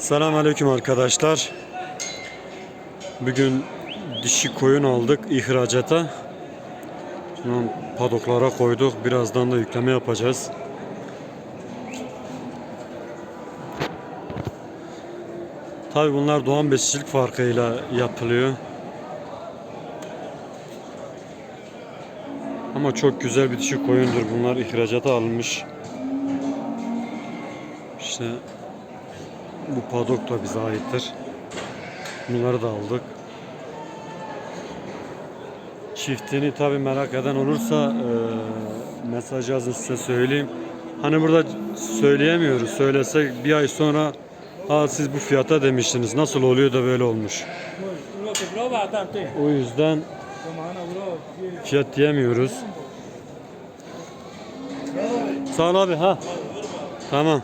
Selamünaleyküm arkadaşlar. Bugün dişi koyun aldık ihracata. Padoklara koyduk. Birazdan da yükleme yapacağız. Tabi bunlar doğan besicilik farkıyla yapılıyor. Ama çok güzel bir dişi koyundur. Bunlar ihracata alınmış. İşte bu padok da bize aittir. Bunları da aldık. Çiftini tabi merak eden olursa e, mesaj yazın size söyleyeyim. Hani burada söyleyemiyoruz. Söylesek bir ay sonra ha siz bu fiyata demiştiniz. Nasıl oluyor da böyle olmuş. O yüzden fiyat diyemiyoruz. Sağ ol abi ha. Tamam.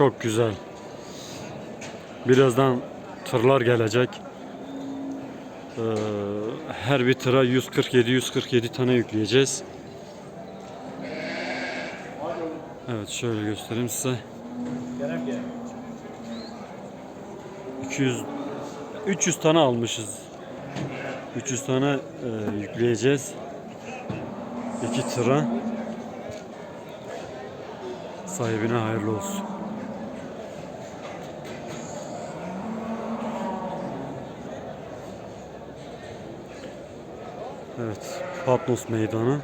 Çok güzel. Birazdan tırlar gelecek. Ee, her bir tıra 147 147 tane yükleyeceğiz. Evet şöyle göstereyim size. Kerem gel. 200 300 tane almışız. 300 tane e, yükleyeceğiz. 2 tıra. Sahibine hayırlı olsun. Evet, Patmos Meydanı.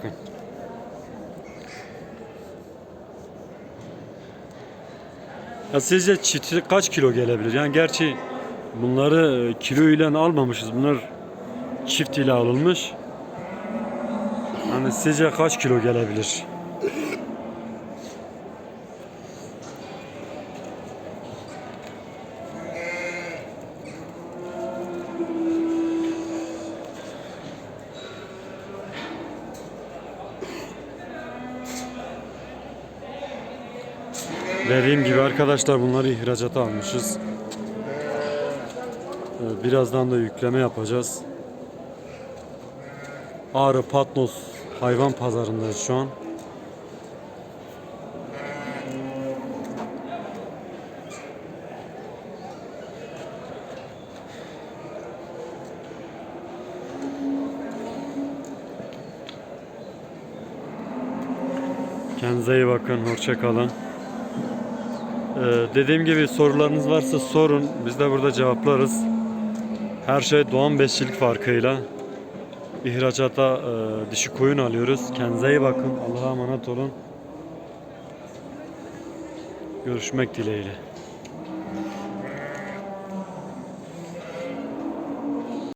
Bakın. Ya sizce çiftlik kaç kilo gelebilir? Yani gerçi bunları e, kilo ile almamışız. Bunlar çift ile alınmış. Hani sizce kaç kilo gelebilir? Dediğim gibi arkadaşlar bunları ihracata almışız. Ee, Birazdan da yükleme yapacağız. Ağrı Patnos hayvan pazarındayız şu an. Kendinize iyi bakın. Hoşça kalın. Ee, dediğim gibi sorularınız varsa sorun. Biz de burada cevaplarız. Her şey doğan besçilik farkıyla. İhracata e, dişi koyun alıyoruz. Kendinize iyi bakın. Allah'a emanet olun. Görüşmek dileğiyle.